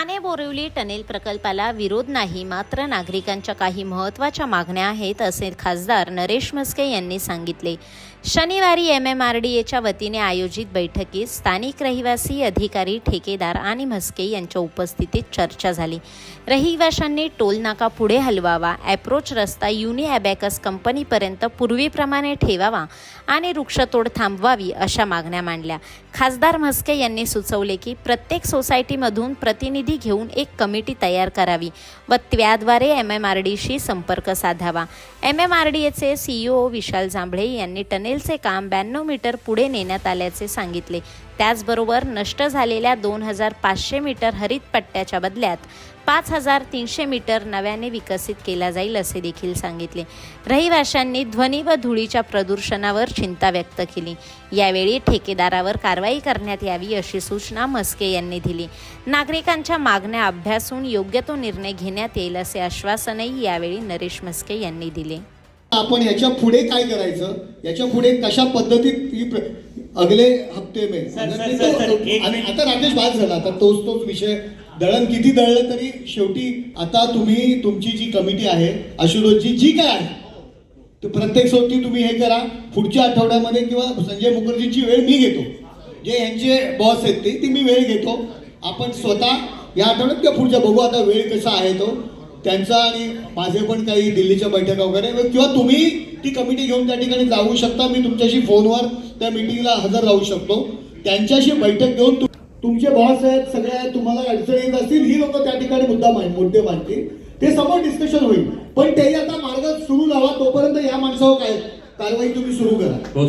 Thane Borivali tunnel प्रकल्पाला विरोध नाही मात्र नागरिकांच्या काही महत्त्वाच्या मागण्या आहेत असे खासदार नरेश म्हस्के यांनी सांगितले. शनिवारी एम एम आर डी एच्या वतीने आयोजित बैठकीत स्थानिक रहिवासी अधिकारी ठेकेदार आणि म्हस्के यांच्या उपस्थितीत चर्चा झाली. रहिवाशांनी टोल नाका पुढे हलवावा ॲप्रोच रस्ता युनी ॲबॅकस कंपनीपर्यंत पूर्वीप्रमाणे ठेवावा आणि वृक्षतोड थांबवावी अशा मागण्या मांडल्या. खासदार म्हस्के यांनी सुचवले की प्रत्येक सोसायटीमधून प्रतिनिधी घेऊन एक कमिटी तयार करावी व त्याद्वारे एम एम आर डीशी संपर्क साधावा. एम एम आर डी एचे सीईओ विशाल जांभळे यांनी टनेलचे काम ब्याण्णव मीटर पुढे नेण्यात आल्याचे सांगितले. त्याचबरोबर नष्ट झालेल्या दोन हजार पाचशे मीटर हरित पट्ट्याच्या बदल्यात पाच हजार तीनशे मीटर नव्याने विकसित केला जाईल असे देखील सांगितले. रहिवाशांनी ध्वनी व धुळीच्या प्रदूषणावर चिंता व्यक्त केली. यावेळी ठेकेदारावर कारवाई करण्यात यावी अशी सूचना म्हस्के यांनी दिली. नागरिकांच्या मागण्या अभ्यासून योग्य तो निर्णय घेण्यात येईल असे आश्वासनही यावेळी नरेश म्हस्के यांनी दिले. आपण याच्यापुढे काय करायचं? याच्यापुढे कशा पद्धतीत अगले हप्ते में आणि. आता राकेश बाद झाला. आता तोच तोच विषय दळण किती दळलं तरी शेवटी आता तुम्ही तुमची जी कमिटी आहे आशुतोषची जी काय आहे तर प्रत्येक सोबती तुम्ही हे करा. पुढच्या आठवड्यामध्ये किंवा संजय मुखर्जींची वेळ मी घेतो. जे यांचे बॉस आहेत ते ती मी वेळ घेतो. आपण स्वतः या आठवड्यात किंवा पुढच्या बघू आता वेळ कसा आहे तो. त्यांचा आणि माझे पण काही दिल्लीच्या बैठका वगैरे. किंवा तुम्ही ती कमिटी घेऊन त्या ठिकाणी जाऊ शकता. मी तुमच्याशी फोनवर त्या मिटिंगला हजर राहू शकतो. त्यांच्याशी बैठक घेऊन तुमचे बॉस आहेत सगळे आहेत तुम्हाला अडचणी येत असतील ही लोक त्या ठिकाणी मुद्दा मांड मुद्दे मांडतील. ते समोर डिस्कशन होईल. पण तेही आता मार्ग सुरू लावा तोपर्यंत या माणसावर काय कारवाई तुम्ही सुरू करा. हो,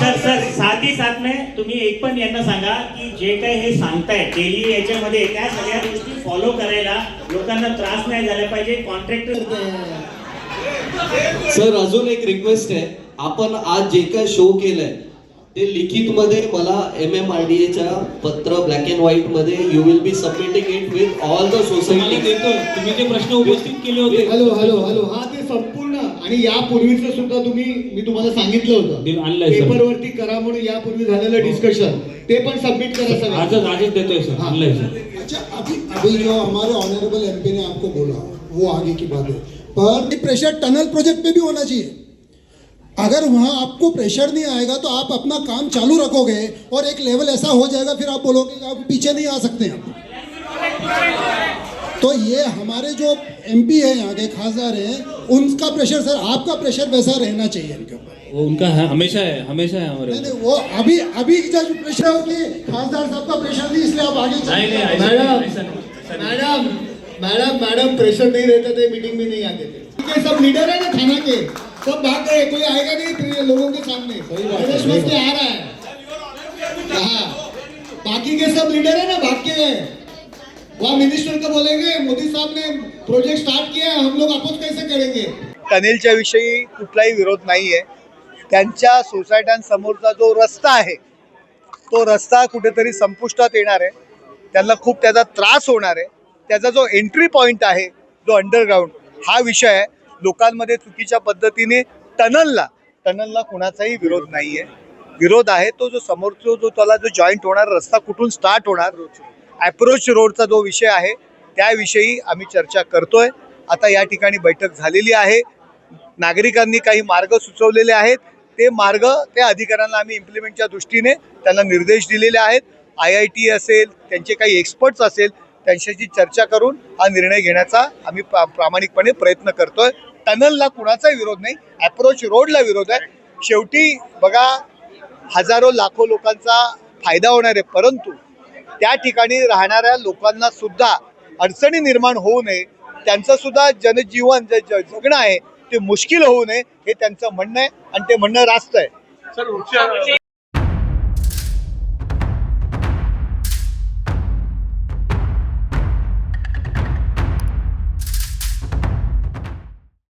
सर सर साथ ही साथ में तुम्ही एक पण यांना सांगा की जे काही हे सांगताय डेली याच्यामध्ये त्या सगळ्या गोष्टी फॉलो करायला लोकांना त्रास नाही झाला पाहिजे कॉन्ट्रॅक्टर सर अजून एक रिक्वेस्ट आहे. आपण आज जे काय शो केलंय ते लिखित मध्ये मला एम एम आर डी एच्या पत्र black and व्हाईटमध्ये you will be submitting it with all the society देतो. तुम्ही जे प्रश्न उपस्थित केले होते. हॅलो हॅलो हॅलो हा ते संपूर्ण आणि यापूर्वीच सुद्धा तुम्ही मी तुम्हाला सांगितलं होतं. आणलंय, सर. पेपरवरती करा म्हणून यापूर्वी झालेलं डिस्कशन ते पण सबमिट करा सगळं आजच आजच देतोय सर आणलंय सर अच्छा अभी अभी जो हमारे ऑनरेबल एमपी ने आपको बोला वो आगे की बात है। पर प्रेशर टनल प्रोजेक्ट पे भी होना चाहिए। अगर वहाँ आपको प्रेशर नहीं आएगा तो आप अपना काम चालू रखोगे और एक लेवल ऐसा हो जाएगा फिर आप बोलोगे कि आप पीछे नहीं आ सकते। आप तो ये हमारे जो एमपी है यहाँ के खासदार हैं उनका प्रेशर सर आपका प्रेशर वैसा रहना चाहिए इनके ऊपर। वो उनका है हमेशा है हमेशा है हमारे नहीं नहीं वो अभी अभी जो प्रेशर है कि खासदार साहब का प्रेशर नहीं इसलिए आप आगे नहीं madam. Madam madam madam pressure नहीं रहता थे मीटिंग में नहीं आते थे। ये सब लीडर है ना थाना के सब भाग गए कोई आएगा नहीं लोगों के सामने। मस्के आ रहा है। हाँ बाकी के सब लीडर है ना भाग के गए वहाँ मिनिस्टर को बोलेंगे मोदी साहब ने प्रोजेक्ट स्टार्ट किया है हम लोग अपोज कैसे करेंगे? टनेलच्या विषयी कुठलाही विरोध नाही आहे. त्यांच्या सोसायट्यांसमोरचा जो रस्ता आहे तो रस्ता कुठेतरी संपुष्टात येणार आहे. त्यांना खूप त्याचा त्रास होणार आहे. त्याचा जो एंट्री पॉईंट आहे जो अंडरग्राऊंड हा विषय आहे. लोकांमध्ये चुकीच्या पद्धतीने टनलला टनलला कुणाचाही विरोध नाही आहे विरोध आहे तो जो समोरचा जो त्याला जो जॉईंट होणार रस्ता कुठून स्टार्ट होणार ॲप्रोच रोडचा जो विषय आहे त्याविषयी आम्ही चर्चा करतोय. आता या ठिकाणी बैठक झालेली आहे. नागरिकांनी काही मार्ग सुचवलेले आहेत. ते मार्ग त्या अधिकाऱ्यांना आम्ही इम्प्लिमेंटच्या दृष्टीने त्यांना निर्देश दिलेले आहेत. आय आय टी असेल त्यांचे काही एक्सपर्ट्स असेल त्यांच्याशी चर्चा करून हा निर्णय घेण्याचा आम्ही प्रा प्रामाणिकपणे प्रयत्न करतोय. टनलला कुणाचाही विरोध नाही. अप्रोच रोडला विरोध आहे. शेवटी बघा हजारो लाखो लोकांचा फायदा होणार आहे. परंतु त्या ठिकाणी राहणाऱ्या लोकांना सुद्धा अडचणी निर्माण होऊ नये. त्यांचं सुद्धा जनजीवन जे ज- जगणं आहे ते मुश्किल होऊ नये हे त्यांचं म्हणणं आहे आणि ते म्हणणं रास्त आहे.